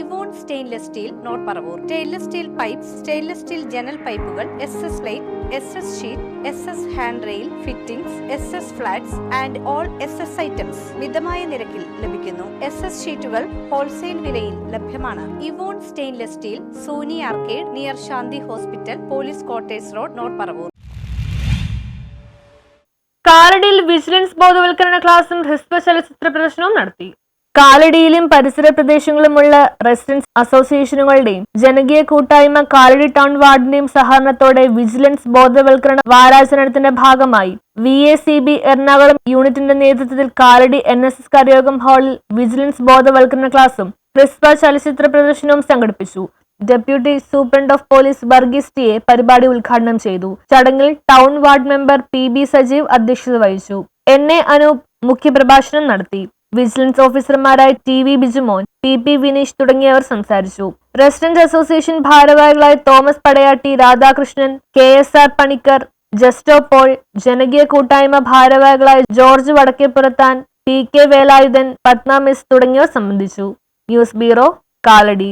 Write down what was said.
Evon stainless steel north Paravur. Stainless steel pipe stainless steel ജനൽ പൈപ്പുകൾ S S light S S sheet S S hand rail fittings S S flats and all S S items മിതമായ നിരക്കിൽ ലഭിക്കുന്നു. S S ഷീറ്റുകൾ wholesale വിലയിൽ ലഭ്യമാണ്. Evon stainless steel Soni arcade near Shanthi hospital police quarters road north Paravur. കാലടിയിൽ vigilance ബോധവൽക്കരണ ക്ലാസും ഹ്രസ്വ ചലച്ചിത്ര പ്രദർശനവും നടത്തി. കാലടിയിലും പരിസര പ്രദേശങ്ങളിലുമുള്ള റെസിഡൻസ് അസോസിയേഷനുകളുടെയും ജനകീയ കൂട്ടായ്മ കാലടി ടൗൺ വാർഡിന്റെയും സഹകരണത്തോടെ വിജിലൻസ് ബോധവൽക്കരണ വാരാചരണത്തിന്റെ ഭാഗമായി V A C B Ernakulam യൂണിറ്റിന്റെ നേതൃത്വത്തിൽ കാലടി എൻ എസ് എസ് കരയോഗം ഹാളിൽ വിജിലൻസ് ബോധവൽക്കരണ ക്ലാസും ക്രിസ്പ ചലച്ചിത്ര പ്രദർശനവും സംഘടിപ്പിച്ചു. ഡെപ്യൂട്ടി സൂപ്രണ്ട് ഓഫ് പോലീസ് ബർഗിസ്റ്റിയെ പരിപാടി ഉദ്ഘാടനം ചെയ്തു. ചടങ്ങിൽ town ward member P B Sajeev അധ്യക്ഷത വഹിച്ചു. എൻ എ അനൂപ് മുഖ്യപ്രഭാഷണം നടത്തി. വിജിലൻസ് ഓഫീസർമാരായ T V Bijumon P P Vineesh തുടങ്ങിയവർ സംസാരിച്ചു. റെസിഡന്റ് അസോസിയേഷൻ ഭാരവാഹികളായ Thomas Padayatti Radhakrishnan K S R Panicker Justo Paul ജനകീയ കൂട്ടായ്മ ഭാരവാഹികളായ George Vadakkepurathan P K Velayudhan Padma miss തുടങ്ങിയവർ സംബന്ധിച്ചു. News bureau Kalady.